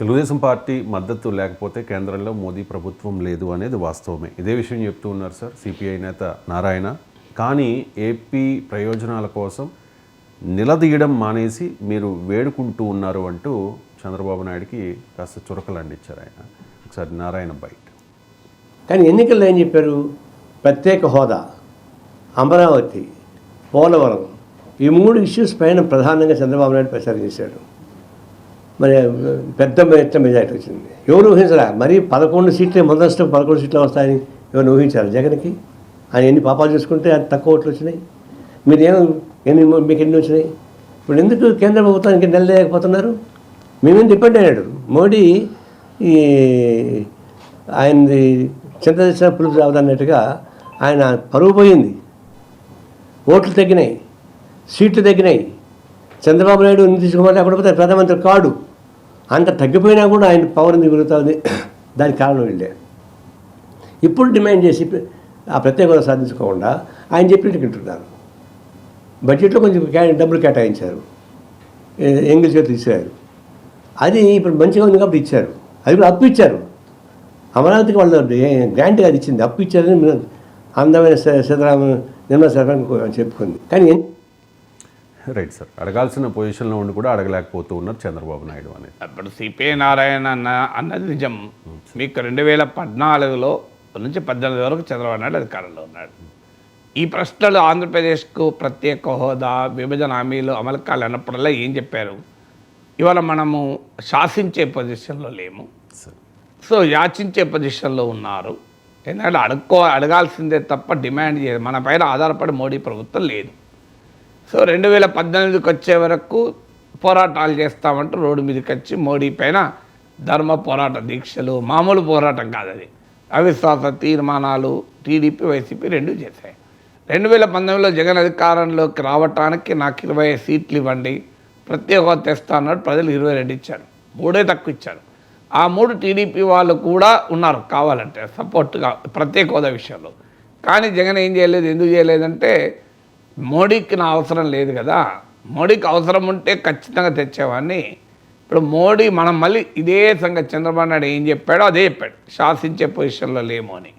Telugu Desam party మద్దతు లేకపోతే కేంద్రంలో మోదీ ప్రభుత్వం లేదు అనేది వాస్తవమే. ఇదే విషయం చెప్తూ ఉన్నారు సార్ సిపిఐ నేత నారాయణ. కానీ ఏపీ ప్రయోజనాల కోసం నిలదీయడం మానేసి మీరు వేడుకుంటూ ఉన్నారు అంటూ చంద్రబాబు నాయుడికి కాస్త చురకలు అందించారు ఆయన. ఒకసారి నారాయణ బయట. కానీ ఎన్నికల్లో ఏం చెప్పారు? ప్రత్యేక హోదా అమరావతి పోలవరం ఈ మూడు ఇష్యూస్ పైన ప్రధానంగా చంద్రబాబు నాయుడు ప్రచారం చేశాడు. మరి పెద్ద ఎత్తున మెజార్టీ వచ్చింది. ఎవరు ఊహించరా? మరి పదకొండు సీట్లు మొదటి పదకొండు సీట్లు వస్తాయని ఎవరు ఊహించారు? జగన్కి? ఆయన ఎన్ని పాపాలు చూసుకుంటే అంత తక్కువ ఓట్లు వచ్చినాయి. మీరు ఏం ఎన్ని మీకు ఎన్ని వచ్చినాయి? ఇప్పుడు ఎందుకు కేంద్ర ప్రభుత్వానికి నిలలేకపోతున్నారు మేమేం డిపెండ్ అయ్యాడు మోడీ ఈ ఆయనది చింత తెచ్చిన పులుపు రావదన్నట్టుగా ఆయన పరువు పోయింది. ఓట్లు తగ్గినాయి. సీట్లు తగ్గినాయి. చంద్రబాబు నాయుడు నితీష్ కుమార్ లేకపోతే ప్రధానమంత్రి కాడు. అంత తగ్గిపోయినా కూడా ఆయన పవర్ మిగులుతుంది దానికి కారణం వీళ్ళే. ఇప్పుడు డిమాండ్ చేసి ఆ ప్రత్యేక సాధించుకోకుండా ఆయన చెప్పినట్టు వింటున్నారు. బడ్జెట్లో కొంచెం డబ్బులు కేటాయించారు. ఎంగిల్ చేతులు ఇచ్చారు అది ఇప్పుడు మంచిగా ఉంది కాబట్టి ఇచ్చారు. అది కూడా అప్పు ఇచ్చారు. అమరావతికి వాళ్ళు గ్రాంట్ అది ఇచ్చింది. అప్పు ఇచ్చారని అందమైన సీతారామ నిర్మలా సీతారామన్ చెప్పుకుంది. కానీ రైట్ సార్. అడగాల్సిన పొజిషన్లో ఉండి కూడా అడగలేకపోతూ ఉన్నారు చంద్రబాబు నాయుడు అనేది. అప్పుడు సిపిఐ నారాయణ అన్న అన్నది నిజం. మీకు రెండు వేల పద్నాలుగులో నుంచి పద్దెనిమిది వరకు చంద్రబాబు నాయుడు అధికారంలో ఉన్నాడు. ఈ ప్రశ్నలు ఆంధ్రప్రదేశ్కు ప్రత్యేక హోదా విభజన హామీలు అమలు కాలన్నప్పుడల్లా ఏం చెప్పారు? ఇవాళ మనము శాసించే పొజిషన్లో లేము. సో యాచించే పొజిషన్లో ఉన్నారు. ఎందుకంటే అడుక్కో అడగాల్సిందే తప్ప డిమాండ్ చేయదు మన పైన ఆధారపడి మోడీ ప్రభుత్వం లేదు. సో రెండు వేల పద్దెనిమిదికి వచ్చే వరకు పోరాటాలు చేస్తామంటూ రోడ్డు మీదకి వచ్చి మోడీ పైన ధర్మ పోరాట దీక్షలు మామూలు పోరాటం కాదు అది అవిశ్వాస తీర్మానాలు టీడీపీ వైసీపీ రెండు చేశాయి. రెండు వేల పంతొమ్మిదిలో జగన్ అధికారంలోకి రావటానికి నాకు ఇరవై సీట్లు ఇవ్వండి. ప్రత్యేక హోదా తెస్తా అన్నాడు. ప్రజలు ఇరవై రెండు ఇచ్చారు. మూడే తక్కువ ఇచ్చారు. ఆ మూడు టీడీపీ వాళ్ళు కూడా ఉన్నారు కావాలంటే సపోర్ట్గా ప్రత్యేక హోదా విషయంలో. కానీ జగన్ ఏం చేయలేదు ఎందుకు చేయలేదంటే మోడీకి నా అవసరం లేదు కదా. మోడీకి అవసరం ఉంటే ఖచ్చితంగా తెచ్చేవాడిని. ఇప్పుడు మోడీ మనం మళ్ళీ ఇదే సంగతి చంద్రబాబు నాయుడు ఏం చెప్పాడో అదే చెప్పాడు. శాసించే పొజిషన్లో లేము అని.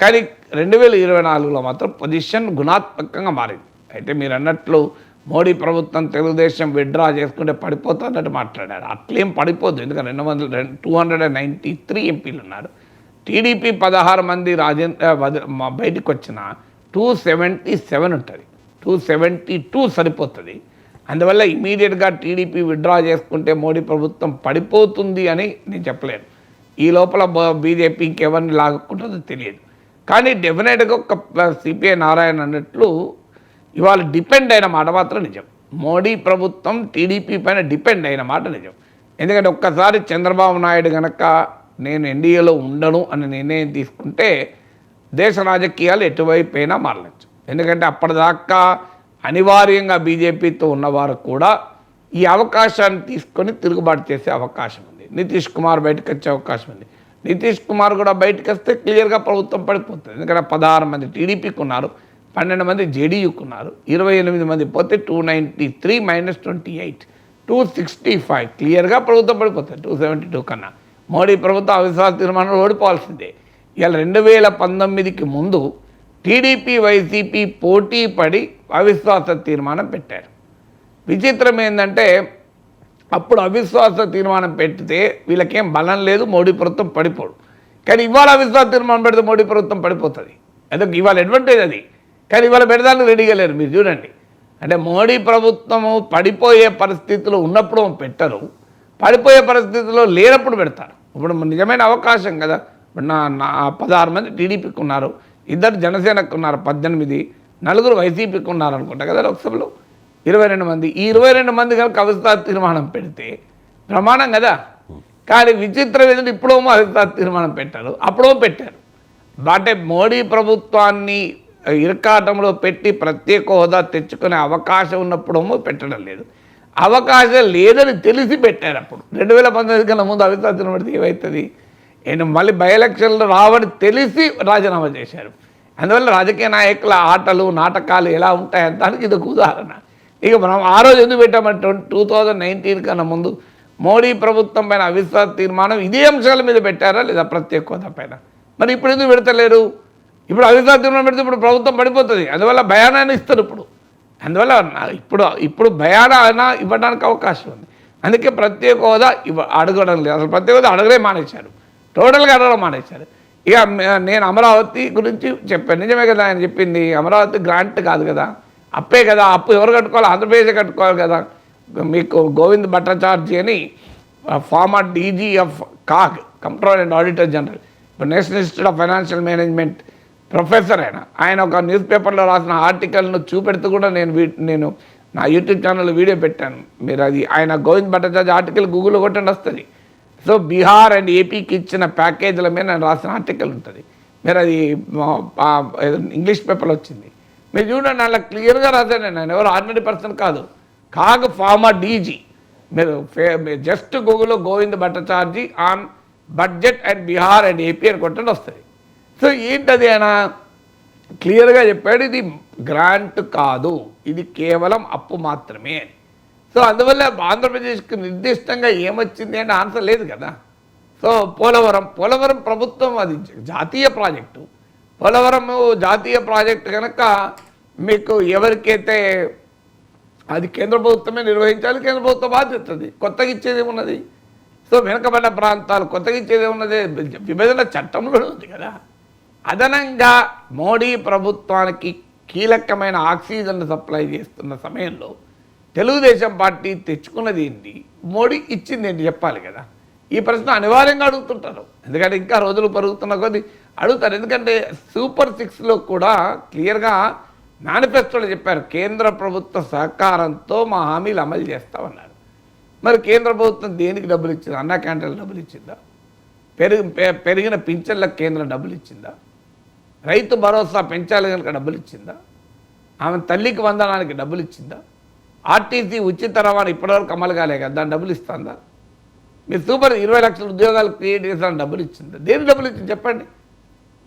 కానీ రెండు వేల ఇరవై నాలుగులో మాత్రం పొజిషన్ గుణాత్మకంగా మారింది. అయితే మీరు అన్నట్లు మోడీ ప్రభుత్వం తెలుగుదేశం విడ్డ్రా చేసుకుంటే పడిపోతుందన్నట్టు మాట్లాడారు. అట్లేం పడిపోదు. ఎందుకంటే రెండు వందల రెండు two hundred and ninety three ఎంపీలు ఉన్నారు. టీడీపీ పదహారు మంది రాజేంద్ర బయటకు వచ్చిన టూ సెవెంటీ సెవెన్ ఉంటుంది. టూ సెవెంటీ టూ సరిపోతుంది. అందువల్ల ఇమీడియట్గా టీడీపీ విడ్డ్రా చేసుకుంటే మోడీ ప్రభుత్వం పడిపోతుంది అని నేను చెప్పలేను. ఈ లోపల బీజేపీకి ఎవరిని లాగుకుంటుందో తెలియదు. కానీ డెఫినెట్గా ఒక సిపిఐ నారాయణ అన్నట్లు ఇవాళ డిపెండ్ అయిన మాట మాత్రం నిజం. మోడీ ప్రభుత్వం టీడీపీ పైన డిపెండ్ అయిన మాట నిజం. ఎందుకంటే ఒక్కసారి చంద్రబాబు నాయుడు గనక నేను ఎన్డీఏలో ఉండను అని నిర్ణయం తీసుకుంటే దేశ రాజకీయాలు ఎటువైపు అయినా మారవచ్చు. ఎందుకంటే అప్పటిదాకా అనివార్యంగా బీజేపీతో ఉన్నవారు కూడా ఈ అవకాశాన్ని తీసుకొని తిరుగుబాటు చేసే అవకాశం ఉంది. నితీష్ కుమార్ బయటకు వచ్చే అవకాశం ఉంది. నితీష్ కుమార్ కూడా బయటకు వస్తే క్లియర్గా ప్రభుత్వం పడిపోతుంది. ఎందుకంటే పదహారు మంది టీడీపీకి ఉన్నారు పన్నెండు మంది జేడీయూకి ఉన్నారు ఇరవై ఎనిమిది మంది పోతే two ninety three minus twenty eight two sixty five క్లియర్గా ప్రభుత్వం పడిపోతుంది. టూ సెవెంటీ టూ కన్నా మోడీ ప్రభుత్వం అవిశ్వాస తీర్మానంలో ఓడిపోవాల్సిందే. ఇవాళ రెండు వేల పంతొమ్మిదికి ముందు టీడీపీ వైసీపీ పోటీ పడి అవిశ్వాస తీర్మానం పెట్టారు. విచిత్రం ఏంటంటే అప్పుడు అవిశ్వాస తీర్మానం పెడితే వీళ్ళకేం బలం లేదు మోడీ ప్రభుత్వం పడిపోడు. కానీ ఇవాళ అవిశ్వాస తీర్మానం పెడితే మోడీ ప్రభుత్వం పడిపోతుంది. అదొక ఇవాళ అడ్వాంటేజ్ అది. కానీ ఇవాళ పెడదానికి రెడీగా లేరు మీరు చూడండి. అంటే మోడీ ప్రభుత్వము పడిపోయే పరిస్థితులు ఉన్నప్పుడు పెట్టరు? పడిపోయే పరిస్థితుల్లో లేనప్పుడు పెడతారు. ఇప్పుడు నిజమైన అవకాశం కదా. ఇప్పుడు నా నా పదహారు మంది టీడీపీకి ఉన్నారు. ఇద్దరు జనసేనకు ఉన్నారు పద్దెనిమిది నలుగురు వైసీపీకి ఉన్నారు అనుకుంటా కదా లోక్సభలో? ఇరవై రెండు మంది. ఈ ఇరవై రెండు మంది కనుక అవిస్తా తీర్మానం పెడితే ప్రమాణం కదా? కానీ విచిత్రం ఏంటంటే ఇప్పుడో అవిస్తా తీర్మానం పెట్టారు. అప్పుడో పెట్టారు. అంటే మోడీ ప్రభుత్వాన్ని ఇరకాటంలో పెట్టి ప్రత్యేక హోదా తెచ్చుకునే అవకాశం ఉన్నప్పుడేమో పెట్టడం లేదు. అవకాశం లేదని తెలిసి పెట్టారు అప్పుడు. రెండు వేల పంతొమ్మిది కన్నా ముందు అవిశ్వాస తీర్మానం పెడితే ఏమవుతుంది నేను మళ్ళీ బై ఎలక్షన్లు రావని తెలిసి రాజీనామా చేశారు. అందువల్ల రాజకీయ నాయకుల ఆటలు నాటకాలు ఎలా ఉంటాయంటానికి ఇది ఒక ఉదాహరణ. ఇక మనం ఆ రోజు ఎందుకు పెట్టామంటే టూ థౌజండ్ నైన్టీన్ కన్నా ముందు మోడీ ప్రభుత్వం పైన అవిశ్వాస తీర్మానం ఇదే అంశాల మీద పెట్టారా లేదా ప్రత్యేక హోదా పైన? మరి ఇప్పుడు ఎందుకు పెడతలేరు? ఇప్పుడు అవిశ్వాస తీర్మానం పెడితే ఇప్పుడు ప్రభుత్వం పడిపోతుంది. అందువల్ల భయానాన్ని ఇస్తారు ఇప్పుడు. అందువల్ల ఇప్పుడు ఇప్పుడు భయాన ఇవ్వడానికి అవకాశం ఉంది. అందుకే ప్రత్యేక హోదా ఇవ్వ అడగడం లేదు. అసలు ప్రత్యేక హోదా అడగలే మానేశారు. టోటల్గా అడగడం మానేశారు. ఇక నేను అమరావతి గురించి చెప్పాను. నిజమే కదా ఆయన చెప్పింది అమరావతి గ్రాంట్ కాదు కదా. అప్పే కదా అప్పు ఎవరు కట్టుకోవాలి? ఆంధ్రప్రదేశ్ కట్టుకోవాలి కదా. మీకు గోవింద్ భట్టాచార్జీ అని former DG of CAG control and auditor general ఇప్పుడు National Institute of Financial Management professor ఆయన. ఆయన ఒక న్యూస్ పేపర్లో రాసిన ఆర్టికల్ను చూపెడుతూ కూడా నేను నేను నా యూట్యూబ్ ఛానల్లో వీడియో పెట్టాను. మీరు అది ఆయన గోవింద్ భట్టాచార్య ఆర్టికల్ గూగుల్లో కొట్టండి వస్తుంది. సో బీహార్ అండ్ ఏపీకి ఇచ్చిన ప్యాకేజీల మీద నేను రాసిన ఆర్టికల్ ఉంటుంది. మీరు అది ఇంగ్లీష్ పేపర్లో వచ్చింది. మీరు చూడండి అలా క్లియర్గా రాశాను నేను ఎవరు? ఆర్డినరీ పర్సన్ కాదు. CAG former DG. మీరు జస్ట్ గూగుల్లో Govind Bhattacharjee on budget and Bihar and AP అని కొట్టండి వస్తుంది. సో ఏంటది ఆయన? క్లియర్గా చెప్పాడు ఇది గ్రాంట్ కాదు. ఇది కేవలం అప్పు మాత్రమే. అని సో అందువల్ల ఆంధ్రప్రదేశ్కి నిర్దిష్టంగా ఏమొచ్చింది అంటే ఆన్సర్ లేదు కదా. సో పోలవరం పోలవరం ప్రభుత్వం అది జాతీయ ప్రాజెక్టు. పోలవరం జాతీయ ప్రాజెక్టు కనుక మీకు ఎవరికైతే అది కేంద్ర ప్రభుత్వమే నిర్వహించాలి కేంద్ర ప్రభుత్వం బాధ్యత అది. కొత్తగా ఇచ్చేది ఉన్నది. సో వెనుకబడ్డ ప్రాంతాలు కొత్తగా ఇచ్చేది ఉన్నది. విభజన చట్టంలో ఉంది కదా. అదనంగా మోడీ ప్రభుత్వానికి కీలకమైన ఆక్సిజన్ సప్లై చేస్తున్న సమయంలో తెలుగుదేశం పార్టీ తెచ్చుకున్నది ఏంటి? మోడీ ఇచ్చింది ఏంటి? చెప్పాలి కదా. ఈ ప్రశ్న అనివార్యంగా అడుగుతుంటారు. ఎందుకంటే ఇంకా రోజులు పెరుగుతున్న కొద్దీ అడుగుతారు. ఎందుకంటే సూపర్ సిక్స్లో కూడా క్లియర్గా మేనిఫెస్టోలో చెప్పారు కేంద్ర ప్రభుత్వ సహకారంతో మా హామీలు అమలు చేస్తామన్నారు. మరి కేంద్ర ప్రభుత్వం దేనికి డబ్బులు ఇచ్చిందా? అన్నా క్యాంటీన్ డబ్బులు ఇచ్చిందా? పెరిగి పెరిగిన పింఛన్లకు కేంద్రం డబ్బులు ఇచ్చిందా? రైతు భరోసా పెంచాలి కనుక డబ్బులు ఇచ్చిందా? ఆమె తల్లికి వందనానికి డబ్బులు ఇచ్చిందా? ఆర్టీసీ ఉచిత రవాణా ఇప్పటివరకు అమలు కాలే కదా దాని డబ్బులు ఇస్తుందా? మీరు సూపర్ ఇరవై లక్షల ఉద్యోగాలు క్రియేట్ చేసిన డబ్బులు ఇచ్చిందా? దేని డబ్బులు ఇచ్చింది చెప్పండి.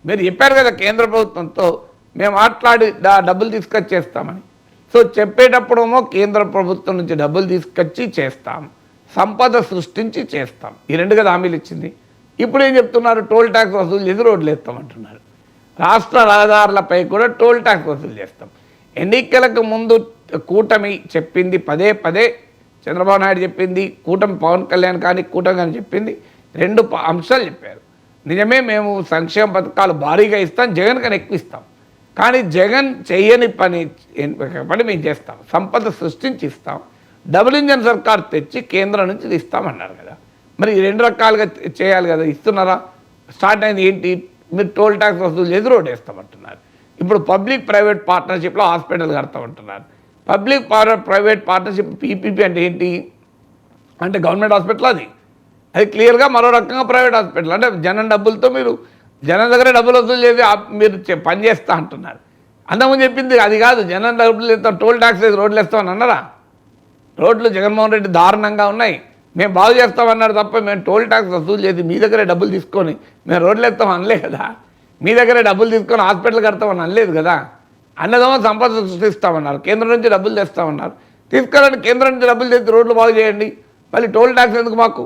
మీరు చెప్పారు కదా కేంద్ర ప్రభుత్వంతో మేము మాట్లాడి డబ్బులు తీసుకొచ్చి చేస్తామని సో చెప్పేటప్పుడేమో కేంద్ర ప్రభుత్వం నుంచి డబ్బులు తీసుకొచ్చి చేస్తాం. సంపద సృష్టించి చేస్తాం. ఈ రెండు కదా హామీలు ఇచ్చింది. ఇప్పుడు ఏం చెప్తున్నారు? టోల్ ట్యాక్స్ వసూలు చేసి రోడ్లు వేస్తామంటున్నారు. రాష్ట్ర రహదారులపై కూడా టోల్ ట్యాక్స్ వసూలు చేస్తాం. ఎన్నికలకు ముందు కూటమి చెప్పింది పదే పదే చంద్రబాబు నాయుడు చెప్పింది కూటమి పవన్ కళ్యాణ్ కానీ కూటమి కానీ చెప్పింది. రెండు అంశాలు చెప్పారు. నిజమే మేము సంక్షేమ పథకాలు భారీగా ఇస్తాం జగన్ కన్నా ఎక్కువ ఇస్తాం. కానీ జగన్ చేయని పని పని మేము చేస్తాం. సంపద సృష్టించి ఇస్తాం. డబుల్ ఇంజన్ సర్కార్ తెచ్చి కేంద్రం నుంచి ఇస్తామన్నారు కదా. మరి రెండు రకాలుగా చేయాలి కదా ఇస్తున్నారా? స్టార్ట్ అయింది ఏంటి? మీరు టోల్ ట్యాక్స్ వసూలు చేసి రోడ్ వేస్తామంటున్నారు. ఇప్పుడు పబ్లిక్ ప్రైవేట్ పార్ట్నర్షిప్లో హాస్పిటల్ కడతామంటున్నారు. పబ్లిక్ ప్రైవేట్ పార్ట్నర్షిప్ పీపీపీ అంటే ఏంటి? అంటే గవర్నమెంట్ హాస్పిటల్ అది. అది క్లియర్గా మరో రకంగా ప్రైవేట్ హాస్పిటల్. అంటే జనం డబ్బులతో మీరు జనం దగ్గర డబ్బులు వసూలు చేసి మీరు పని చేస్తా అంటున్నారు. అంతకుముందు చెప్పింది అది కాదు. జనం డబ్బులు ఇస్తాం టోల్ ట్యాక్స్ వేసి రోడ్లు వేస్తామని అన్నారా? రోడ్లు జగన్మోహన్ రెడ్డి దారుణంగా ఉన్నాయి. మేము బాగు చేస్తామన్నారు తప్ప మేము టోల్ ట్యాక్స్ వసూలు చేసి మీ దగ్గరే డబ్బులు తీసుకొని మేము రోడ్లు వేస్తాం అనలే కదా. మీ దగ్గరే డబ్బులు తీసుకొని హాస్పిటల్ కడతామని అనలేదు కదా. అన్నదమ్మ సంపద సృష్టిస్తామన్నారు. కేంద్రం నుంచి డబ్బులు తెస్తామన్నారు. తీసుకురండి కేంద్రం నుంచి డబ్బులు తెచ్చి రోడ్లు బాగు చేయండి. మళ్ళీ టోల్ ట్యాక్స్ ఎందుకు మాకు?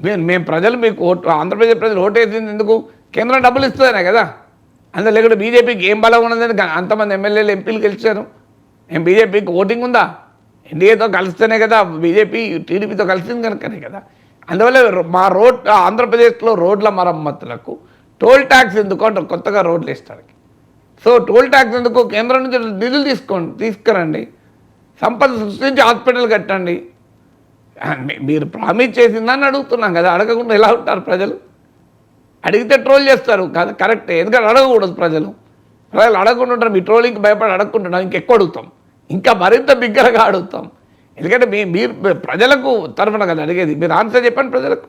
మేము మేము ప్రజలు మీకు ఓటు ఆంధ్రప్రదేశ్ ప్రజలు ఓటు వేసింది ఎందుకు? కేంద్రం డబ్బులు ఇస్తుందనే కదా? అందులో లేకుండా బీజేపీకి ఏం బలం ఉన్నదని అంతమంది ఎమ్మెల్యేలు ఎంపీలు గెలిచారు. ఏం బీజేపీకి ఓటింగ్ ఉందా? ఎన్డీఏతో కలిస్తేనే కదా బీజేపీ టీడీపీతో కలిసింది కనుకనే కదా. అందువల్ల మా రోడ్ ఆంధ్రప్రదేశ్లో రోడ్ల మరమ్మతులకు టోల్ ట్యాక్స్ ఎందుకు అంటారు? కొత్తగా రోడ్లు వేస్తాడు సో టోల్ ట్యాక్స్ ఎందుకు? కేంద్రం నుంచి నిధులు తీసుకోండి తీసుకురండి. సంపద సృష్టించి హాస్పిటల్ కట్టండి. మీరు ప్రామిస్ చేసిందని అడుగుతున్నాం కదా అడగకుండా ఎలా ఉంటారు ప్రజలు? అడిగితే ట్రోల్ చేస్తారు కదా కరెక్టే ఎందుకంటే అడగకూడదు ప్రజలు. ప్రజలు అడగకుండా ఉంటారు మీ ట్రోలింగ్కి భయపడి అడగకుంటున్నాం ఇంకెక్కువ అడుగుతాం. ఇంకా మరింత బిగ్గరగా అడుగుతాం. ఎందుకంటే మీ మీరు ప్రజలకు తరఫున కదా అడిగేది. మీరు ఆన్సర్ చెప్పండి ప్రజలకు.